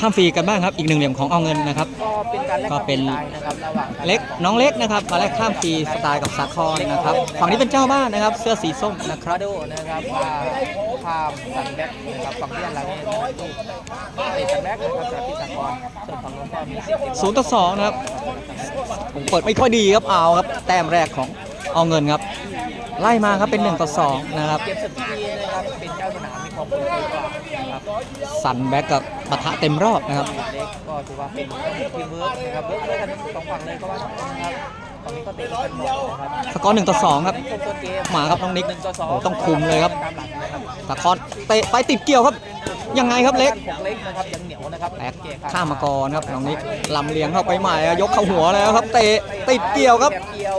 ข้ามฟรีกันบ้างครับ อีกหนึ่งเหลี่ยมของเอาเงินนะครับ ก็เป็นการแลกก็เป็นความสไตล์นะครับระหว่างเล็กน้องเล็กนะครับมาแลกข้ามฟรีสไตล์กับสาครนะครับฝั่งนี้เป็นเจ้าบ้านนะครับ เสื้อสีส้มนะครัคาบ โดนะครับว่าข้ามสันแบ็กนะครับฝั่งที่อะไรเนี่ยนะครับลูกเอสันแบ็กนะครับจากพิสากรส่วนฝั่งนู้นก็มีสิบศูนย์ต่อสองนะครับ ผมเปิดไม่ค่อยดีครับเอาครับ แต้มแรกของเอาเงินครับ ไล่มาครับเป็น1ต่อ2นะครับ เก็บสถิตินะครับเป็นเจ้า สนามมีความคุ้นเคยกว่านะครับสันแบ็กกับปะทะเต็มรอบนะครับ เล็กก็ถือว่าเป็นทีมเวิร์กนะครับเวิร์กด้วยกันทั้งสองฝั่งเลยก็ว่าได้นะครับฝั่งนี้ก็เตะกันหมดนะครับสกอร์1ต่อ2ครับ ชมต้นเกมมาครับน้องนิกหนึ่งต่อสองโอ้ต้องคุมเลยครับ ตามหลังนะครับสาครเตะไปติดเกี่ยวครับ ยังไงครับเล็กของเล็กนะครับยังเหนียวนะครับแตกข้ามมาก่อนครับน้องนิกลำเลียงเข้าไปใหม่ยกเข้าหัวแล้วครับ เตะติดเกี่ยวครับแเกี่ยว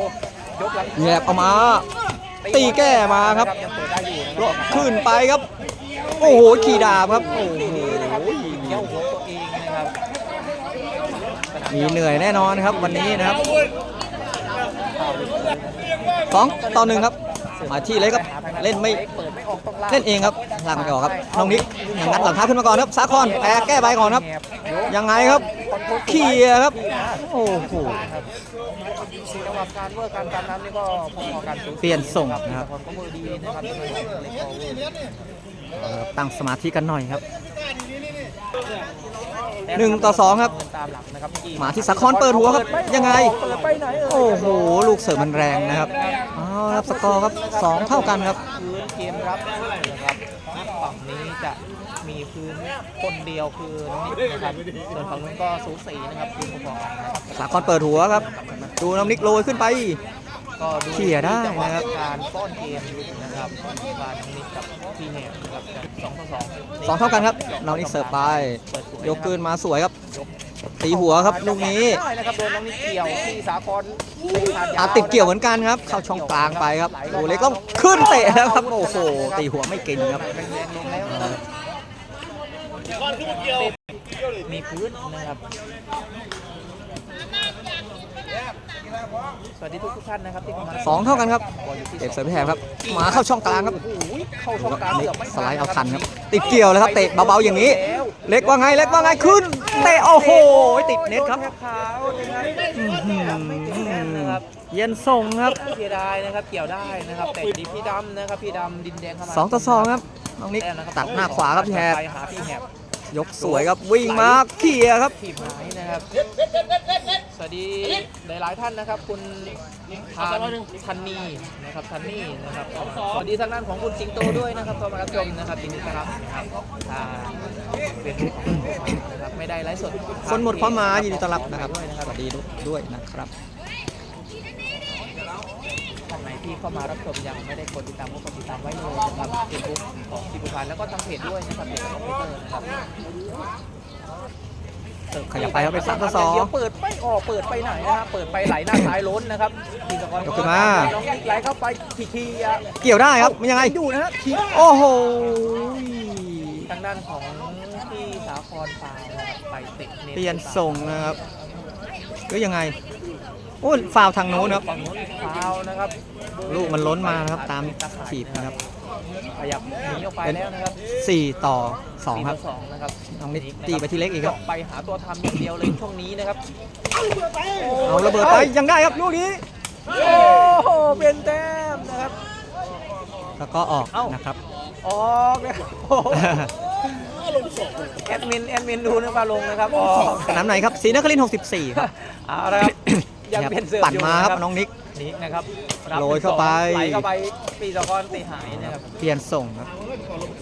ยกหลังแยบเอามา ตีแก้มาครับ ยังเปิดได้อยู่นะครรับ ขึ้นไปครับ โอ้โหขี่ดาบครับโอ้โหเกี่ยวหัวตัวเองนะครับมีเหนื่อยแน่นอนครับวันนี้นะครับสองต่อหนึ่งครับมาที่เล็กครับเล่นไม่เปิดไม่ออกต้องลากเล่นเองครับหลังไม่ออกครับน้องนิกยังงัดหลังเท้าขึ้นมาก่อนครับสาคอนแพ้แก้ใบก่อนครับยังไงครับเคลียร์ครับโอ้โหสี่จังหวะการเวิร์กการการน้ำนี่ก็พอๆกันสูสีเปลี่ยนส่งนะครับแต่ก็มือดีนะครับเล็กโอเวอร์เอาละครับตั้งสมาธิกันหน่อยครับหนึ่งต่อสองครับตามหลังนะครับมาที่สาครเปิดหัวครับยังไงเปิดไปไหนเอ่ยโอ้โห ลูกเสิร์ฟมันแรงนะครับเอาละครับสกอร์ครับสองเท่ากันครับพื้นเกมรับนะครับฝั่งนี้จะมีพื้นคนเดียวคือน้องนิกนะครับส่วนฝั่งนู้นก็สูสีนะครับพื้นพอๆกันนะครับสาครเปิดหัวครับ ดูน้ำนิกโรยขึ้นไป ก็ดูเคลียร์ได้จังหวนะครับ การป้อนเกมนะครับว่าน้องนิกกับพี่แหนมนะครับจะสองต่อสองสองเท่ากันครับน้องนิกเสิร์ฟไปเปิดสวยยกคืนมาสวยครับตีหัวครับลูกนี้ได้นะครับโดนน้องนิกเกี่ยวที่สาครเป็นขาดยาวอาติดเกี่ยวเหมือนกันครับ เข้าช่องกลางไปครับโอ้เล็กต้องขึ้นเตะแล้วครับโอ้โหตีหัวไม่เก่งครับแรงๆลงแล้วนะครับมีพื้นนะครับ สวัสดีทุกทุกๆท่านนะครับที่เข้ามาสองเท่ากันครับบอลอยู่ที่เตะเสิร์ฟพี่แหบครับหมาเข้าช่องกลางครับโอ้โหเข้าช่องกลางนี่เกือบไม่สไลด์เอาทันครับ ติดเกี่ยวเลยครับเตะเบาๆอย่างนี้ เล็กว่าไงเล็กว่าไงขึ้นเตะโอ้โหติดเน็ตครับโดนแขาวนะครับอื้อหือไม่ติดแน่นะครับเย็นส่งครับเสียดายนะครับเกี่ยวได้นะครับแต่ดีพี่ดำนะครับพี่ดำดินแดงเข้ามาสองต่อสองครับน้องนิกแต้มนะครับตัดหน้าขวาครับพี่แหบไปหาพี่แหบยกสวยครับวิ่งมาเคลียร์ครับทีมหายนะครับ สวัสดีหลายๆท่านนะครับ คุณทานทันนีนะครับทันนี่นะครับสวัสดีทางด้านของคุณสิงโตด้วยนะครับเข้ามารับชมนะครับยินดีต้อนรับนะครับอ่าเป็นนะครับไม่ได้ไลฟ์สดคนหมดความหมายยินดีต้อนรับนะครับด้วยนะครับสวัสดีด้วยนะครับท่านไหนที่เข้ามารับชมยังไม่ได้กดติดตามก็กดติดตามไว้เลยนะครับเฟซบุ๊กของทีมบุพานแล้วก็ทางเพจด้วยนะครับเพจของคอมพิวเตอร์นะครับ ขยับไปครับเป็นสามต่อสอง เดี๋ยวเปิดไม่ออกเปิดไปไหนนะครับเปิดไปไหลหน้าซ้ายล้นนะครับทีมสกอร์ยกขึ้นมา น้องนิกไหลเข้าไปทีทีอะเกี่ยวได้ครับมันยังไงอยู่นะฮะทีโอ้โห ทางด้านของที่สาครฟาวนะครับไปเตะเน็ตเปลี่ยนส่งนะครับหรือยังไงโอ้ยฟาวทางโน้นครับ ฝั่งนู้นฟาวนะครับลูกมันล้นมานะครับตามขีดนะครับ ขยับหนีออกไปแล้วนะครับ4 ต่อ 2 ครับสี่ต่อสองนะครับน้องนิกตีไปที่เล็กอีกครับไปหาตัวทำอย่างเดียวเลยช่วงนี้นะครับเอาระเบิดไปยังได้ครับลูกนี้ โอ้โหเป็นแต้มนะครับ แล้วก็ออกเอ้านะครับ ออกเลยโอ้โหแอดมินแอดมินดูนะปลาลงนะครับออกสนามไหนครับศรีนครินทร์64ครับ เอาละครับ ยังเป็นเสือปั่นมาครับน้องนิกนี่นะครับโรยเข้าไป ไหลเข้าไปปีสกรตีหายนะครับ เปลี่ยนส่งครับ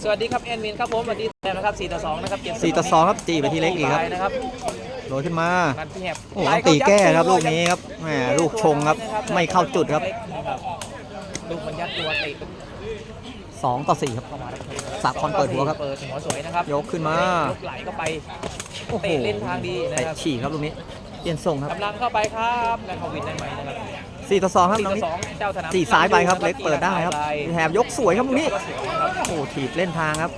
สวัสดีครับแอดมินครับผมสวัสดีแต้มนะครับ4ต่อ2นะครับเกม4ต่อ2ครับจีไปที่เล็กอีกครับไปนะครับโรยขึ้นมางานพี่แหบโอ้โหต้องตีแก้ครับลูกนี้ครับแหมลูกชงครับไม่เข้าจุดครับนะครับลูกมันยัดตัวเตะ2ต่อ4ครับเข้ามาแล้วสาครเปิดหัวครับเปิดหัวสวยนะครับยกขึ้นมายกไหลเข้าไปโอ้โหเตะเล่นทางดีนะเตะครับฉีกครับลูกนี้ เปลี่ยนส่งครับกำลังเข้าไปครับแล้วเขาวินได้ไหมนะครับ4ต่อ2ครับสี่น้องต่อนิกสองเจ้าสนามจีซ้ายไปครับเล็กเปิดได้ครับไปแถบยกสวยครับลูกนี้ก็สวยนะครับโอ้โหถีบเล่นทางครับ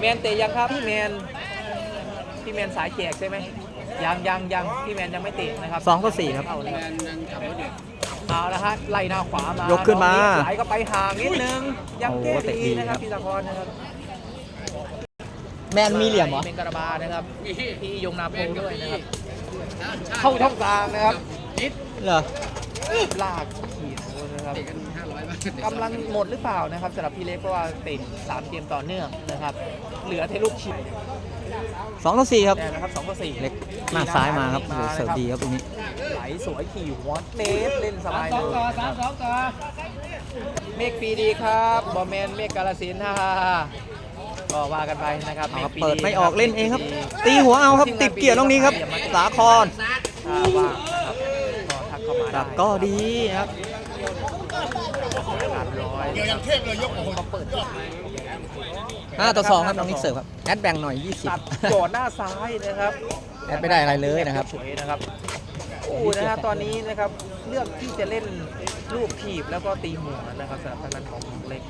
แมนเตะยังครับพี่แมนพี่แมนสายแจกใช่ไหมยังยังยังพี่แมนยังไม่เตะนะครับ2ต่อ4ครับเอาเลยเอาละฮะไล่หน้าขวามา ยกขึ้นมาไหลก็ไปห่างนิดนึงยังโอ้แก้เตะดีดีนะคครัรับบพี่ตะกรนะครับ แมนมีเหลี่ยมเหรอเมงการาบานะครับพี่ยงนาโพด้วยนะครับเข้าช่องกลางนะครับเหรอลากขีดนะครับกำลังหมดหรือเปล่านะครับสำหรับพี่เล็กเพราะว่าติดสามเกมต่อเนื่องนะครับ เหลือเทลูกชิปสองต่อสี่ครับ แต่นะครับสองต่อสี่เล็กหน้าซ้ายมาครับโอ้โหเสิร์ฟดีครับตรงนี้ ไหลสวยขี่หัวเนสเล่นสบายเลยนะครับเมฆปีดีครับบอมแมนเมฆกาลสินธุ์ฮ่าฮ่าฮ่า ก็ว่ากันไปนะครับเอาครับฆเปิดไม่ะออกเล่นเองครับมฆตีหัวเอาครับติดเกียร์ตรงนี้ครับ สาครถ้าว่างนะครับก็ทักเข้ามาได้ดับก็ดีครับการร้อยยังเทพเลยยกเขาเปิด5 ต่อ 2 ครับ น้องนิกเสิร์ฟครับ แอดแบ่งหน่อย ตัดโจอดหน้าซ้ายนะครับ20แอดไม่ได้อะไรเลยนะครับ สวยนะครับโอ้นะครับตอนนี้นะครับเลือกที่จะเล่นลูกถีบแล้วก็ตีหัวนะครับสำหรับทางด้านของเล็ก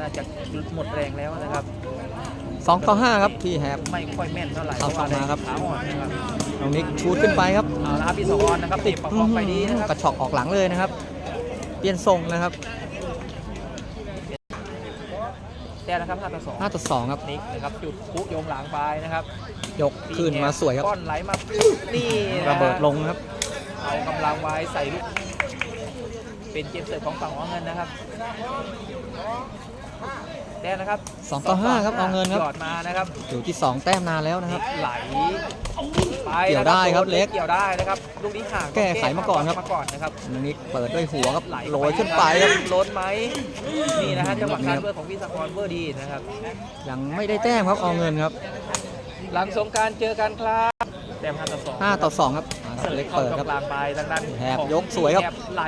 น่าจะหมดแรงแล้วนะครับ2ต่อ5ครับพี่แฮบ ไม่ค่อยแม่นเท่าไหร่เอาเพราะว่าเข้ามาครับขาอ่อนนะครับน้องนิกชูดขึ้นไปครับเอาละครับพี่สองออนนะครับติดประคองไปดีนะคกรับระชอกออกหลังเลยนะครับ เปลี่ยนทรงนะครับแต่นะครับ5ต่อ2 5ต่อ2ครับ นิกนะครับจุดพุโยงหลังไปนะครับยกขึ้นมาสวยครับ ก้อนไหลมานี่นระเบิดลงนะครับ เอากำลังไว้ใส่ลูก เป็นเกมเสิร์ฟของฝั่งเอาเงินนะครับ แต้มนะครับ2ต่อ5ครับเอาเงินครับ หยอดมานะครับอยู่ที่ 2 แต้มนานแล้วนะครับ ไหลไปเกี่ยวได้ครับโนเล็กเกี่ยวได้นะครับลูกนี้ห่างแก้ไขมาก่อนครับ มาก่อนนะครับน้องนิกเปิดด้วยหัวครับไหลโรยขึ้นไปครับล้นไหมนี่นะฮะจังหวะการเบอร์ของวิศกรเบอร์ดีนะครับ ยังไม่ได้แต้มครับเอาเงินครับ หลังสงกรารเจอกันครับแต้ม5ต่อ2 5ต่อ2ครับอ่าครับเล็กเข้าเปิดช่อครับงกลางไปทางด้านแหบของยกสวยครับแหไหล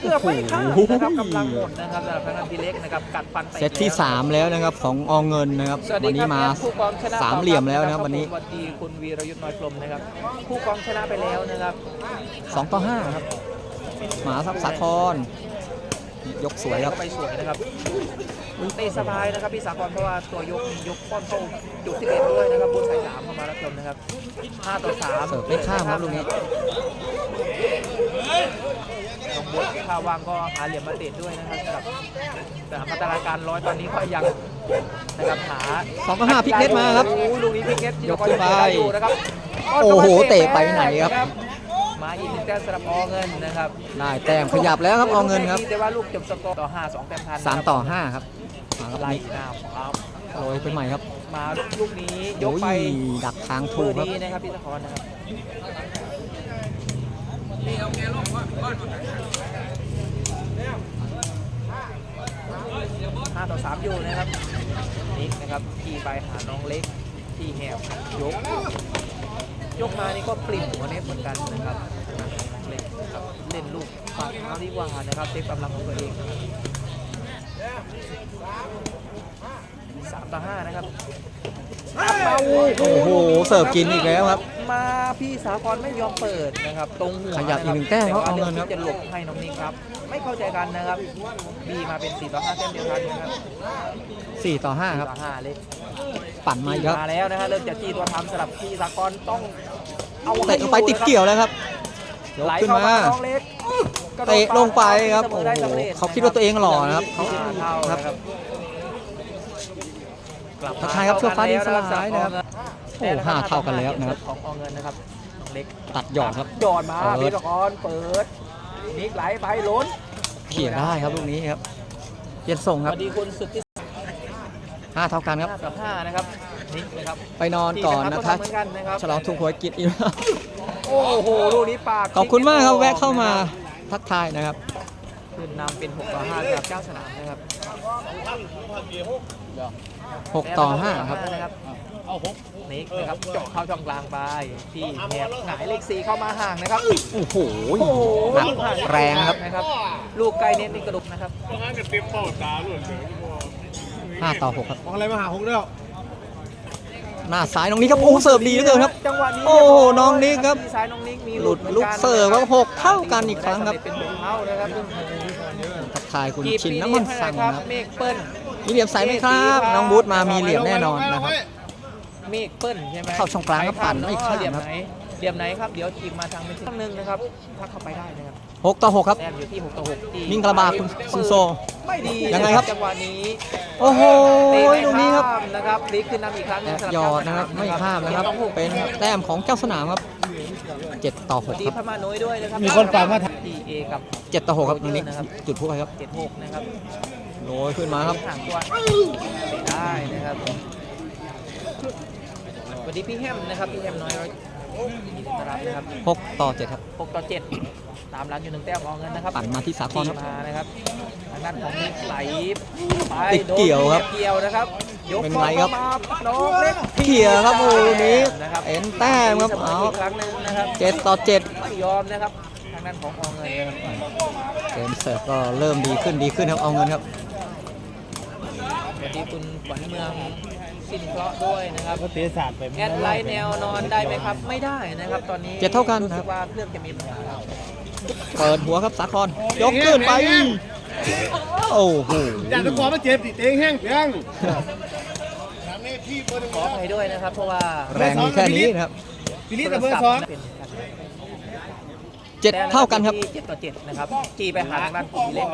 เกือบไม่เข้านะครับกำลังหมดนะครับสำหรับทางด้านพี่เล็กนะครับกัดฟันไปเซตที่ 3 แล้วนะครับของออเงินนะครับสวัสวัดีนคนี้รับมาผู้กองชนะสามเหลี่ยมแล้วนะครับวันนี้ สวัสดีคุณวีรยุทธ์น้อยพรหมนะครับผู้กองชนะไปแล้วนะครับ2ต่อ5ครับหมาทับสาครยกสวยครับก็ไปสวยนะครับเตะสบายนะครับพี่สากรเพราะว่าตัวยกมียกป้อนเข้าจุดที่เด็ดด้วยนะครับบูธสายสามเข้ามารับชมนะครับ5ต่อ3เสิร์ฟไม่ข้ามครับลูกนี้ น้องบดข้าวว่างก็หาเหลี่ยมมาเตะด้วยนะครับสำหรับสถานพัฒนาการร้อยตอนนี้ก็ยังนะครับหา2ต่อ5พลิกเน็ตมาครับโอ้ลูกนี้พลิกเน็ตยกขึ้นไปนะครับโอ้โหเตะไปไหนครับ มาอีกหนึ่งแต้มสำหรับอเงินนะครับได้แต้มขยับแล้วครับเอาเงินครับแต่ว่าลูกจบสกอร์ต่อ5 2แต้มทัน3ต่อ5ครับมาครับไล่หน้าครับโรยไปใหม่ครับ มาลูกนี้ยกไปดักทางถูกครับดีนะครับพี่สะครนะครับ ห้าต่อสามอยู่นะครับนิกนะครับขี่ไปหาน้องเล็กที่แหบยก ยกมานี่ก็ปริ่มหัวเน็ตเหมือนกันนะครับเล่นครับเล่นลูกปากเท้าดีกว่านะครับเซฟกำลังของตัวเองสามต่อห้านะครับ โอ้โอ้โหเสิร์ฟกินอีกแล้วครับ มาพี่สากรไม่ยอมเปิดนะครับตรงหัวขยับอีกหนึ่งแต้มครับว่าเอาเงินครับลืกที่จะหลบให้น้องนิกครับ ไม่เข้าใจกันนะครับบีมาเป็น4ต่อ5เต้มเดียวกันนะครับ4ต่อ5ครับ4ต่อ5เล็กปั่นมาอีกครับมาแล้วนะฮะเริ่มจะจี้ตัวทำสำหรับพี่สากรต้องเอาให้เตะลงไปติดเกี่ยวแล้วครับยกไหลขึ้นเข้ามา มาน้องเล็กกรโดดเตะลงไปครับเสมโอ้อโหได้สำร็จเขาคิดว่าตัวเองหล่อนะครับเขาเท่าครับนะครับกลับม ทักทายครับชั่วฟ้าดินสลายเท่นะครับกัโอ้โหห้าเท่ากันแล้วนะครับของออเงินนะครับน้องเล็กตัดหยอดครับหยอดมาเปิดพี่ตะกอนเปิดนิกไหลไปล้นเขี่ยได้ครับลูกนี้ครับเปลี่ยนส่งสครับวัสดีคุณสุดที่5เท่ากันครับห้ากับห้านะครับนิกนะครับไปนอนก่อนนะคะเหมือนกันนะครับฉลองถูกหวยกินอีกแล้วโอ้โหลูกนี้ปากขอบคุณมากครับแวะเข้ามาทักทายนะครับขึ้นนำเป็น6ต่อ5จากเจ้าสนามนะครับ 6ต่อ5ครับ นะครับนิกนะครับเจาะเข้าช่องกลางไปที่แหบหงายเลขสี่เข้ามาห่างนะครับโอ้โหโอ้โหหนักแรงครับนะครับ ลูกไกลเน้นนี่กระดุกนะครับ5ต่อ6ครับมองอะไรมาหาหงเด้อหน้าซ้ายน้องนี้ครับโอ้โหเสิร์ฟดีเหลือเกินครับจังหวะนี้โอ้โหน้องนิกครับที่ซ้ายน้องนิกมีหลุดเหมือนลูกนเสิร์ฟครับหกเท่ากันอีกครั้งครับเป็นหกเท่านะครับทักทายคุณกี่ชินปีน้ำมันสั่งให้นะครับเมฆเปิ้ล มีเหลี่ยมใสไหมครับ น้องบูธมามีเหลี่ยมแน่นอนนะครับ เมฆเปิ้ลใช่ไหมเข้าช่องกลางก็ปั่นไม่ข้ามเหลี่ยมครับไหนเหลี่ยมไหนครับเดี๋ยวทีมมาทางเป็นครั้งหนึ่งนะครับทักเข้าไปได้นะครับหกต่อหกครับ แต้มอยู่ที่6ต่อ6ที่มิงกระบาคุณซุนโซ ไม่ดียังไงครับ จังหวะนี้โอ้โหเตะไม่ตรงนี้ครับ ข้ามนะครับพลิกขึ้นนำอีกครั้งหนึงแอบสำหยอดนะครับ ไม่ข้ามนะครับ เป็นแต้มของเจ้าสนามครับเจ็ดต่อสหวักสดีครับพม่าน้อยด้วยนะครับมีคนฝากมาทีเอกับ เจ็ดต่อหกครับตรงนี้นะครับจุดพูดไปครับ76นะครับ โรยขึ้นมาครับห่างตัวได้นะครับสวัสดีพี่แฮมนะครับ พี่แฮมน้อยร้อยยินดีต้อนรับนะครับหกต่อเจ็ดครับ 6ต่อ7ตามร้านอยู่หนึ่งแต้มเอาเงินนะครับปั่นมาที่สาครครับ มานะครับทางด้านของนิกไหลไปติดเกี่ยวครับ โดนเกี่ยวนะครับยกเป็นไรครับเข้ามาน้องเล็กเขี่ยครับโอ้โหนี้นะครับเอ็นแต้มครับเอาอีกครั้งหนึงนะครับเจ็ดต่อเจ็ดไม่ยอมนะครับทางด้านของเอาเงินนะครับ เกมเสิร์ฟก็เริ่มดีขึ้นดีขึ้นครับเอาเงินครับส วัสดีคุณขวัญเมืองสินเคราะห์ด้วยนะครับก็เตะศาสตร์ไปแอดไลน์แนวนอนได้ไหมครับ ไม่ได้นะครับ ตอนนี้เจ็ดเท่ากันรู้สึครักบว่าเครื่องจะมีปัญหาครับเปิดหัวครับสาครยกขึ้นไปโอ้โหอยากจะขอมาเจ็บติเตงแห้งเพียงขออภัยด้วยนะครับ เพราะว่าแรงมีแค่นี้นะครับฟิลิปกับเบอร์สอง เป็นเจ็ดเท่ากันครับ เจ็ดต่อเจ็ดนะครับจีไปหาทางด้านคุณเล็ก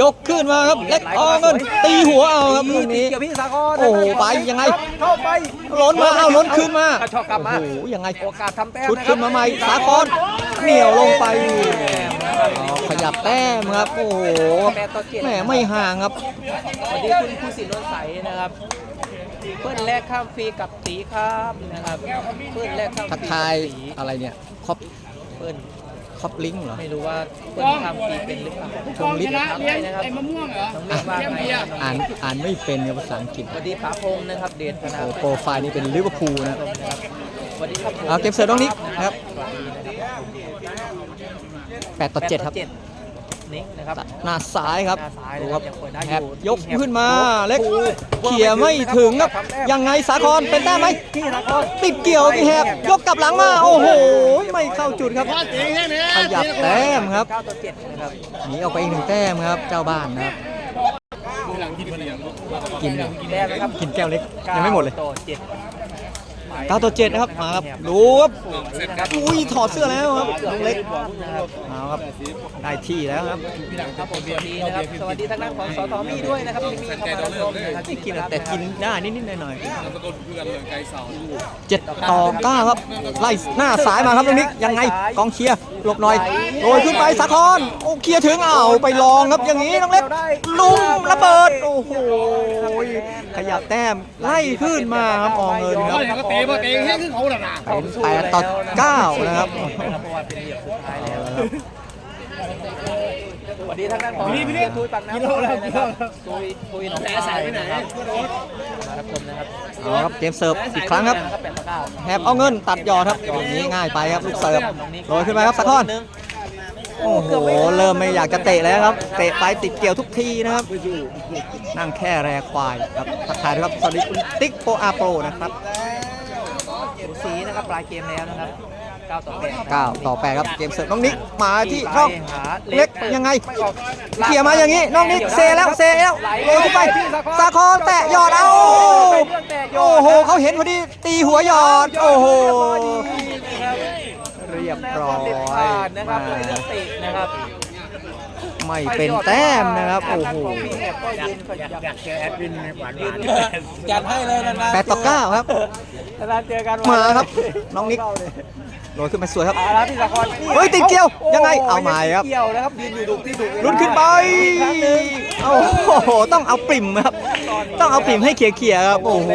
ยกขึ้นมาครับเล็กเอาเงินตีหัวเอาครับตรงนี้เกี่ยวพี่สากรโอ้โหไปยังไงเข้าไปล้นมาเอาล้นขึ้นมากระชอกกลับมาโอ้โหยังไงโอกาสทำแต้มชุดนะคขึ้รับนมาใหม่สาครเหนียวลงไปแต้มนะครับอ๋อขยับแต้มครับโอ้โหแปดต่อเจ็ดแหมไม่ห่างครับสวัสดีคุณผู้สินนวลใสนะครับเพื่อนแรกข้ามฟรีกับตีครับนะครับเพื่อนแรกข้ามฟทักรีทายกับตีอะไรเนี่ยครอบเพื่อน ครอบลิงก์เหรอ ไม่รู้ว่าเพื่อนข้ามฟรีเป็นหรือเปล่าชมลิศถามให้นะครับไอ้มะม่วงเหรอน้องเรียกว่าไงนะครับอ่านอ่านไม่เป็นครับภาษาอังกฤษสวัสดีป๋าพงษ์นะครับ เดชธนาโอ้โปรไฟล์นี่เป็นลิเวอร์พูลนะครับนะครับสวัสดีครับผมเอาเก็บเสิร์ฟน้องนิกนะครับสวัสดีนะครับแปดต่อเจ็ดครับแปต่อ นิกนะครับหน้าซ้ายครับหน้าซ้ายดูนะคครัรับบยังเปิดได้แฮอบยู่ยกที่แฮบขึ้นมาเล็กโอ้โหเขี่ยไม่ถึงครับ ยังไงสาครเป็นแต้มไหมที่สากรติดเกี่ยวพี่แฮบยกกลับหลังมา โอ้โห ไม่เข้าจุดครับพ่อเตงแห้งเนี่ยขยับแต้มครับเก้าต่อเจ็ดนะครับหนีออกไปอีกหนึ่งแต้มครับ เจ้าบ้านนะครับ กินแต้มนะครับกินแก้วเล็กยังไม่หมดเลย ก้าต่อเจ็ดเก้าต่อเจ็ดนะครับมาครับดูครับนะครับอุ้ยถอดเสื้อแล้วครับลูกเล็ก นะครับ เอาครับได้ที่แล้วครับครับผมสวัสดีนะครับสวัสดีทางด้านของสทมี่ด้วยนะครับที่มีเข้ามารับชมนะครับที่กินแต่กินได้นิดๆหน่อยตะโกนเพื่อนเลยไกลเสาๆเจ็ดต่อเก้าครับไล่หน้าสายมาครับตรงนี้ยังไงกองเชียร์หลบหน่อยโรยขึ้นไปสาครโอ้เคลียร์ถึงเอาไปลองครับอย่างนี้น้องเล็กลุมระเบิดโอ้โหขยับแต้มไล่ขึ้นมาครับอองเงินคพ่อรับอย่างก็เตะพ่อเตงแห้งขึ้นเขาหนาเป็นแปดต่อเก้านะครับ เพราะว่าเป็นเหลี่ยมสุดท้ายแล้วนะครับ สวัสดีทางด้านของพี่พี่ทุยปากน้ำด้วยนะครับทุยทุยหนองคายนะครับมารับชมนะครับเอาครับเกมเสิร์ฟอีกครั้งครับแปดต่อเก้าแฮบเอาเงินตัดยอดครับอย่างนี้ง่ายไปครับลูกเสิร์ฟโรยขึ้นไปครับสะท้อนโอ้โหเริ่มไม่อยากจะเตะแล้วครับ เตะไปติดเกี่ยวทุกทีนะครับ นั่งแค่แรควายครับทักทายด้วยครับสวัสดีคุณติ๊กโปอาโปรนะครับสูสีนะครับปลายเกมแล้วนะครับ 9ต่อ8 9ต่อ 8 ครับเกมเสิร์ฟน้องนิกมาที่ช่องหาเล็กยังไงม่ออกเคลียร์มาอย่างนี้น้องนิกเซแล้วเซแล้วโรยขึ้นไปสาครแตะยอดเอาโอ้โหเขาเห็นพอดีตีหัวหยอด โอ้โหเรียบร้อยเด็ดขาดนะครับไม่เลือกเตะนะครับไม่เป็นแต้มนะครับ โอ้โหพี่แอบก็ยืนขยับอยากเจอแอดวินหวานหยืวานนจัดให้เลยนานๆแปดต่อเก้าครับนานๆเจอกันมาครับ น้องนิก โรยขึ้นไปสวยครับ เอาละพี่สากรเฮ้ยติดเกี่ยวยังไงเอาหมายครับเกี่ยวนะครับยืนอยู่ดุที่ดุลุ้นขึ้นไปโอ้โหต้องเอาปริ่มครับ ต้องเอาปริ่มให้เขี่ยๆครับโอ้โห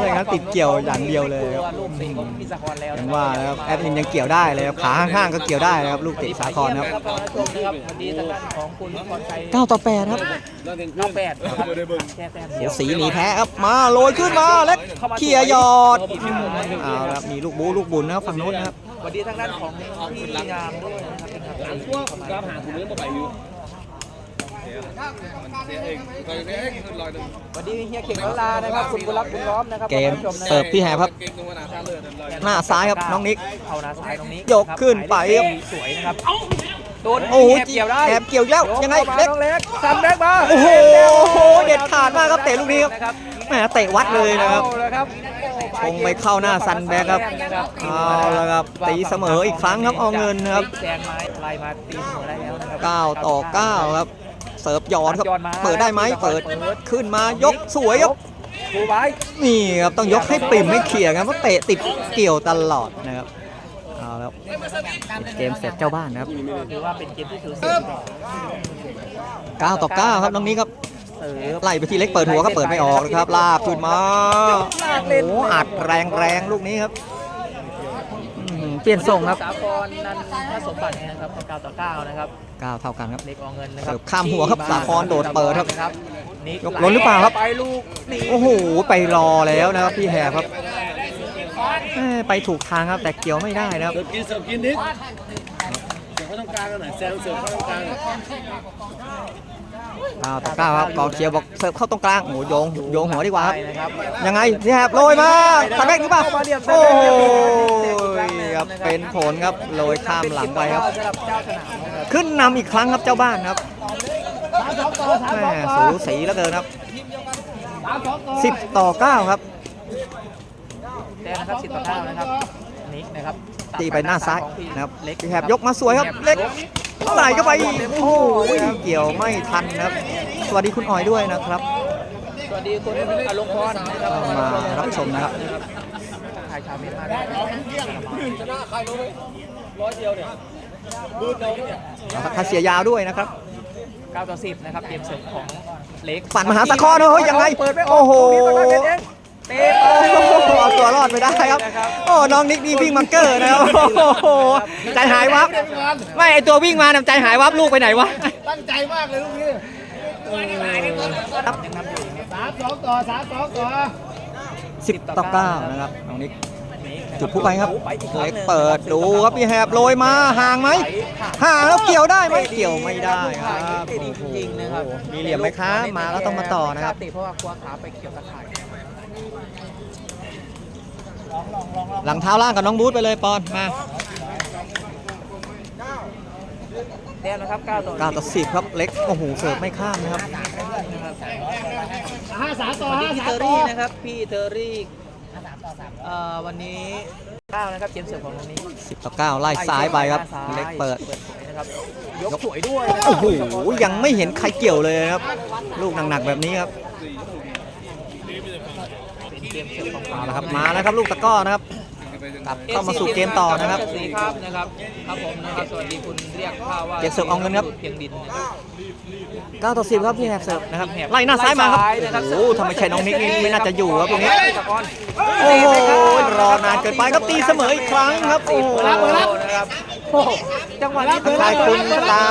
เลยครับติดเกี่ยวอย่างเดียวเลยครับ ลูกเตะของพี่สากรแล้วอย่างว่าแล้วแอดมินยังเกี่ยวได้เลยครับขาข้างๆก็เกี่ยวได้นะครับลูกเตะสาครครับครับชมนะครับวันนี้ทางด้านของคุณพรชัย9ต่อ8ครับเก้าแปดนะครับแค่แต้มเสียวสีหนีแพ้ครับมาโรยขึ้นมาเล็กเขี่ยหยอดเอาละครับมีลูกบูลูกบุญนะครับฝั่งโน้นนะครับส วัสดีทางด้านของพี่งามด้วยนะครับเป็นครับหลังพวกรับหาคุณเรื่องมาไปอยู่มันเสียเองเคยเสียเองขึ้นลอยหนึ่งสวัสดีเฮียเข่งลานะครับคุณบุญรักคุณร้อมนะครับเกมขอบคุณผู้ชนะเสิร์ฟพี่แฮบครับเก่งตรงนาท่าเรือลอยหน้าซ้ายครับน้องนิกเอาหน้าซ้ายตรงนี้ยกขึ้นไปครับสวยนะครับโดนโอ้โหแอบเกี่ยวได้แอบเกี่ยวแล้วยังไงเล็เล็กกเล็กซันแบ็กมาโอ้โหเด็ดขาดมากครับเตะลูกนี้ครับนะครับแหมเตะวัดเลยนะครับ เอาละครับโอ้โหคงไปเข้าหน้าซันแบ็คครับนะครับเอาละครับตีเสมออีกครั้งครับเอาเงินนะครับแซงไม้ไล่มาตีเสมอได้แล้วนะครับ9ต่อ9ครับเสิร์ฟย้อนครับย้อนมาเปิดได้ไหมเปิดขึ้นมายกสวยครับดูไว้นี่ครับต้องยกให้ปิ่มให้เขี่ยครับเพราะเตะติดเกี่ยวตลอดนะครับเอาแล้วเกมเสร็จเจ้าบ้านนะครับถือว่าเป็นเกมที่ถือเสีย9ต่อ9ครับน้องนี้ครับ เสิร์ฟไล่ไปที่เล็กเปิดหัวก็เปิดไม่ออกนะครับลากขึ้นมาโอ้โหอัดแรงแรงๆลูกนี้ครับอื้อหือเปลี่ยนทรงครับสาครนันทสมบัตินะครับ9ต่อ9นะครับ9เท่ากันครับเล็กออเงินนะครัเสิร์ฟข้ามหัวครับสาครโดดเปิดครับนะครับนิยกล้นหรือเปล่าครับ ไปลูกนี่โอ้โหไปรอแล้วนะครับพี่แหบครับแม่ไปถูกทางครับแต่เกี่ยวไม่ได้นะครับ เสิร์ฟกินเสิร์ฟกินนิดเสิร์ฟเข้าตรงกลางกันหน่อยแซงเสิร์ฟเข้าตรงกลางหน่อย 9ต่อ9ครับกองเชียร์บอกเสิร์ฟเข้าตรงกลางโอ้โหโยงโยงหัวดีกว่าครับนะครับยังไงพี่แหบโรยมาทำแบกหรือเปล่าโอ้ยครับเป็นผลครับโรยข้ามหลังไปครับสำหรับเจ้าสนามนะครับ ขึ้นนำอีกครั้งครับเจ้าบ้านครับแม่สูสีแล้วเกินครับ10ต่อ9ครับแต่นะครับ10ต่อ9นะครับนิกนะครับตีไปหน้าซ้ายนะครับเล็กพี่แหบยกมาสวยครับเล็ก ใส่เข้าไปโอ้โหเกี่ยวไม่ทันนะครับ สวัสดีคุณออยด้วยนะครับ สวัสดีคุณอลงพรนะครับมารับชมนะครับถ่ายชาวเมียนมาด้วยนะครับถ้าเสียยาวด้วยนะครับ9ต่อ10 นะครับ เกมเสิร์ฟของเล็กฝันมหาสะครเฮ้ยยังไงเปิดไม่ออกโอ้โห ตรงนี้ต้องมาเป็นเองเตะโอ้โหเอาตัวรอดไปได้ครับ โอ้น้องนิกนี่วิ่งมังเกอร์นะครับโอ้โหใจหายวับ ไม่ไอตัววิ่งมาเนี่ยใจหายวับลูกไปไหนวะ ตั้งใจมากเลยลูกนี้สามสองต่อสามสองต่อ10ต่อ9นะครับน้องนิกนะครับจุดผู้ไปครับไปอีกครั้งเล็กหนึ่งเปิดดูครับพี่แหบโรยมาห่างไหมห่างแล้วเกี่ยวได้ไหมเกี่ยวไม่ได้ครับเตะดีจริงๆนะครับโอ้โหมีเหลี่ยมไหมคะมาแล้วต้องมาต่อนะครับเตะเพราะว่าคว้าขาไปเกี่ยวตะข่าย หลังเท้าล่างกับน้องบูธไปเลยปอนมาแต้มนะครับ9ต่อ9ต่อ10ครับเล็กโอ้โหเสิร์ฟไม่ข้ามนะครับห้าสามต่อวันนี้ห้าพี่สาเทมอต่อรี่นะครับพี่เทอรี่เอ่อวันนี้9นะครับเกมเสิร์ฟของวันนี้10ต่อ9ไล่ซ้ายไปครับ ซ้ายเล็กเปิด สวยนะครับยกสวยด้วยนะครัโอ้โหยังไม่เห็นใครเกี่ยวเลยนะครับ ลูกหนักๆแบบนี้ครับเป็นเกมเสิร์ฟของเอาละครับมาแล้วครับลูกตะกร้อนะครับกลับเข้ามาสู่เกมต่อนะครับ สีครับนะครับครับผมนะครับสวัสดีคุณเรียกข้าว่าเกมเสิร์ฟเอาเงินครับ เพียงดินนะครับ9ต่อ10ครับพี่แหบเสิร์ฟนะครับไล่หน้าซ้ายมาครับโอ้โหทำไมใช่น้องนิกนี่ไม่น่าจะอยู่ครับตรงนี้ตะกอนโอ้โหรอนานเกินไปครับตีเสมออีกครั้งครับโอ้โหเปิดรับนะครับโอ้โหจังหวะนี้ทักทายคุณตา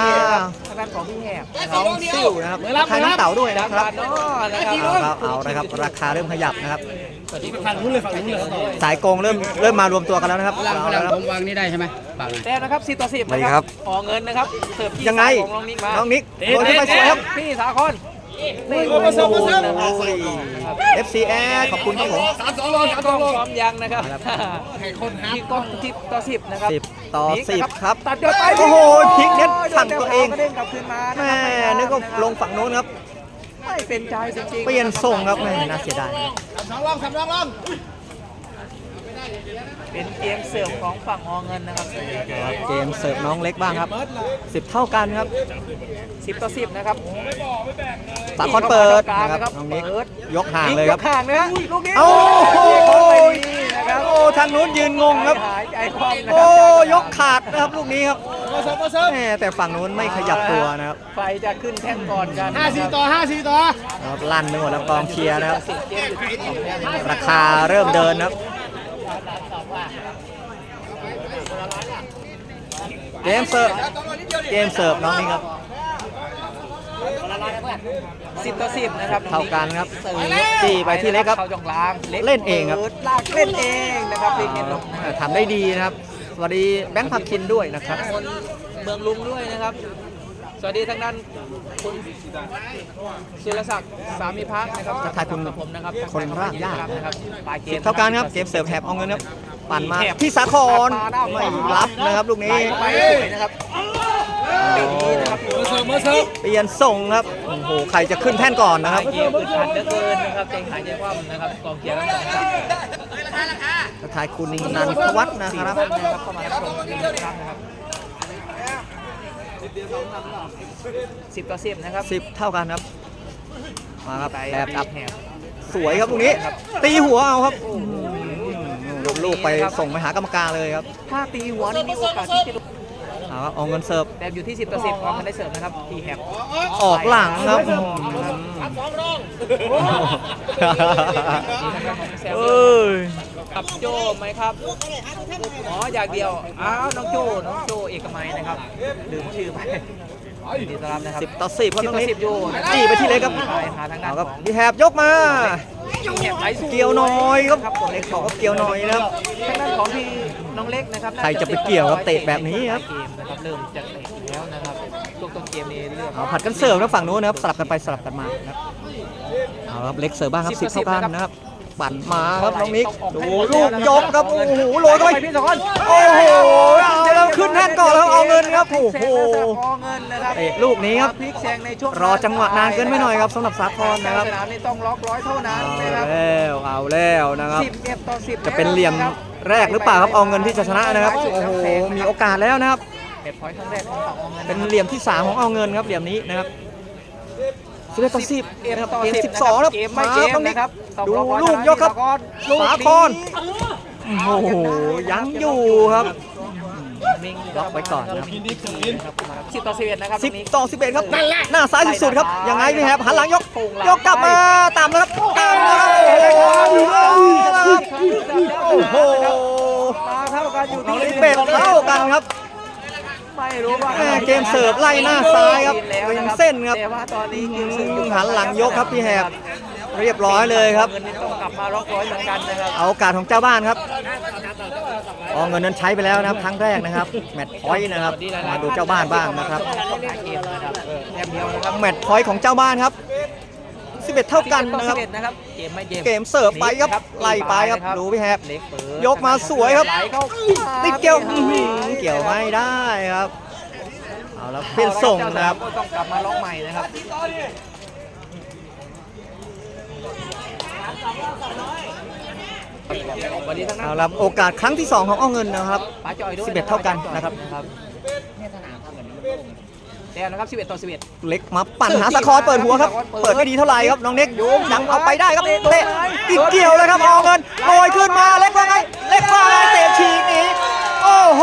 ทางด้านของพี่แหบน้องซิ่วนะครับทักทายน้องเต๋าด้วยนะครับเนาะนะครับเอาครับเอานะครับราคาเริ่มขยับนะครับสวัสดีคุณ ฝั่งนู้นเลยฝั่งนู้นเลยสายโกงเริ่มเริ่มมารวมตัวกันแล้วนะครับพลังพเอาลัละงครับผมวางนี่ได้ใช่ไหมปากแต้มนะครับ10ต่อ10สวัสดีครับออกเงินนะครับเสิร์ฟที่ยังไงซ้าของน้องนิกมาน้องนิกโดนขึ้นไปสวยครับพี่สาครเตะโอ้โหนะครับ FCR ขอบคุณครับผมสามสองรอสามกสล้อองงรอพร้อมยังนะครับให้คนหาพี่กล้องทิปต่อ10นะครับ10ต่อนี่นะ10ครับ ตัดยอดไปโอ้โหพลิกเน็ตฝั่งตัวเองกระเด้งกลับคืนมานะแม่ครับนึกว่าลงฝั่งโน้นครับไม่เป็นใจจริงๆเปลี่ยนทรงครับแม่น่าเสียดาย สามสองรองสามสองรองเป็นเกมเสิร์ฟของฝั่งอเงินนะครับเกมเสิร์ฟน้องเล็กบ้างครับ 10 เท่ากันครับ 10 ต่อ 10 นะครับสาคอนเปิดกลางนะครับนะครับน้องนิกเปิดยกห่างเลยครับกห่างนะฮะลูกนี้โอ้โหนะครับโอ้ทางนู้นยืนงงครับหายใจคว่ำนะคโอ้รับยกขาดนะครับลูกนี้ครับ มาเสิร์ฟมาเสิร์ฟแม่แต่ฝั่งนู้นไม่ขยับตัวนะครับใครจะขึ้นแท่นก่อนกันห้าสี่ต่อห้าสี่ต่อครับลั่นไปหมดแล้วกองเชียร์นะครับสิบเกมอยู่ที่สองแต้มนะครับ ราคาเริ่มเดินนะครับเกมเสิร์ฟเกมเสิร์ฟน้องนี่ครับ สิบต่อสิบนะครับเท่ากันครับเสิร์ฟจี้ไปที่เล็กครับเข้าจงกลางเล่นเองครับ ปิดลากเล่นเองนะครับเล่นเองลงนะทำได้ดีนะครับ สวัสดีแบงค์พักคินด้วยนะครับ คนเมืองลุงด้วยนะครับ สวัสดีทางด้านคุณสุรศักดิ์สามีพักนะครับทักทายคุณกับผมนะครับคนรากหญ้า นะครับปลายเกมเท่ากันครับเกมเสิร์ฟแหบเอาเงินครับปั่นมาที่สาครไม่รับนะครับลูกนี้ไปสวยนะครับปีนี้นะครับมาเสิร์ฟมาเสิร์ฟเปลี่ยนส่งครับโอ้โหใครจะขึ้นแท่นก่อนนะครับเกมอึดอัดเหลือเกินนะครับใจหายใจคว่ำนะครับกองเชียร์ทั้งสอง ฝั่งทักทายคุณนันทวัฒน์นะสี่ครับท่านนะครับเข้ามารับชมอีกหนึ่งครั้งนะครับสิบต่อสิบนะครับสิบเท่ากันครับ มาครับไปแบบดับแหบสวยครับตรงนี้ ตีหัวเอาครับลงลูกไปส่งไปหากรรมการเลยครับ ถ้าตีหัวนี่มีโอกาสที่จะเอาครับเอาเงินเสิร์ฟแต่อยู่ที่ 10ต่อ10ออกกันได้เสริมนะครับทีแฮบออกหลังครับสองรองเอ้ย กับโจไหมครับอ๋ออย่างเดียวอ้าวน้องโจน้องโจเอกมัยนะครับลืมชื่อไปยินดีต้อนรับนะครับสิบต่อสิบครับสิบตรงต่อนี้สิบอยู่นะครับจี้ไปที่เล็กครับใช่หาทางด้าเอานครับของพี่แหบยกมาทีแฮบไอซ์เกี่ยวหน้อยครับครับผมเล็กบอกว่าเกี่ยวหน้อยนะครับทางด้านของพี่น้องเล็กนะครับใครจะไปเกี่ยวครับเตะแบบนี้ครับเกมนะครับเริ่มจะเตะแล้วนะครับช่วงต้นเกมนี้เริ่มเอาผัดกันเสิร์ฟนะฝั่งนู้นนะครับสลับกันไปสลับกันมานะครับเอาครับเล็กเสิร์ฟบ้างครับสิบเท่ากันนะครับ ปั่นมาครับน้องนิกดูลูกยกครับโอ้โหโรยเข้าไปพี่สอนโอ้โหเอาแล้วขึ้นแท่นก่อนแล้วเอาเงินครับโอ้โหเอาเงินนะครับเตะลูกนี้ครับพลิกแซงในช่วงรอจังหวะนานเกินไปหน่อยครับสำหรับสาครนะครับสนามนี่ต้องล็อกร้อยเท่านั้นเอานะครับแล้วเอาแล้วนะครับสิบเอ็ดต่อสิบจะเป็นเหลี่ยมแรกหรือเปล่าครับเอาเงินที่จะชนะนะครับโอ้โหมีโอกาสแล้วนะครับเอ็ดพอยต์ครั้งแรกของเอาเงินเป็นเหลี่ยมที่ 3 ของเอาเงินครับเหลี่ยมนี้นะครับ สิบเอ็ดต่อสิบเอ็ดนะครับต่อเกมสิสิบบสองครับเกมไม่มาเกตรมงนี้นะครับต้องดูรอบอลูกยกครับลูกสาครโอ้โหยังอยู่ครับมิงล็อกไว้ก่อนนะครับสิบต่อสิบเอ็ดนะครับสิบตรงนี้ต่อสิบเอ็ดครับหน้าซ้ายสุดๆครับยังไงพี่แฮบหันหลังยกยกกลับมาตามนะครับตามนะครับโอ้โหมาเท่ากันอยู่น้องที่ลิเบตเท่ากันครับ ไม่รู้ว่าแม่เกมเสิร์ฟไล่หน้าซ้ายครับริมเส้นครับแต่ว่าตอนนี้เกมเสิร์ฟอยู่หันหลังยกครับพี่แฮบเรียบร้อยเลยครับ เงินนี่ต้องกลับมาล็อกร้อยเหมือนกันนะครับเอาโอกาสของเจ้าบ้านครับเอาเงินนั้นใช้ไปแล้วนะครับครั้งแรกนะครับ แมตช์พอยต์นะครับ มาดูเจ้าบ้านบ้างนะครับเกมนะครับเออแต้มเดียวนะครับแมตช์พอยต์ของเจ้าบ้านครับ 11 เท่ากันนะครับ 11นะครับเกมไม่เกมเกมเสิร์ฟไปครับไล่ไปครับดูพี่แฮบเล็กเปิดยกมาสวยครับไหลเข้าติดเกี่ยวอื้อหือเกี่ยวไม่ได้ครับเอาแล้วเป็นส่งนะครับก็ต้องกลับมาล็อกใหม่นะครับสวัสดีทั้งนั้นเอาละโอกาสครั้งที่ 2 ของเอาเงินนะครับป๋าจอยด้วย11 เท่ากันนะครับ แต้มนะครับ11ต่อ11 เล็กมาปั่นหาสะคอนเปิดหัวครับ เปิดไม่ดีเท่าไหร่ครับน้องเน็กยังเอาไปได้ครับเตะติดเกี่ยวเลยครับเอาเงินโรยขึ้นมาเล็กว่าไงเล็กว่าไงเตะฉีกหนีโอ้โห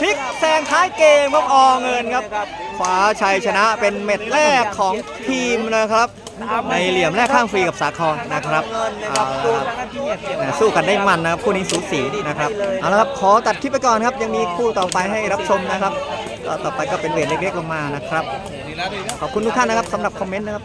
พลิกแซงท้ายเกมครับออเงินครับคว้าชัยชนะเป็นเม็ดแรกของทีมนะครับ ในเหลี่ยมแรกข้างฟรีกับสาครนะครับเอาละครับแหม่สู้กันได้มันนะครับคู่นี้สูสีนะครับเอาละครับขอตัดคลิปไปก่อนครับยังมีคู่ต่อไปให้รับชมนะครับ ก็ต่อไปก็เป็นเวทเล็กๆลงมานะครับ ขอบคุณทุกท่านนะครับสำหรับคอมเมนต์นะครับ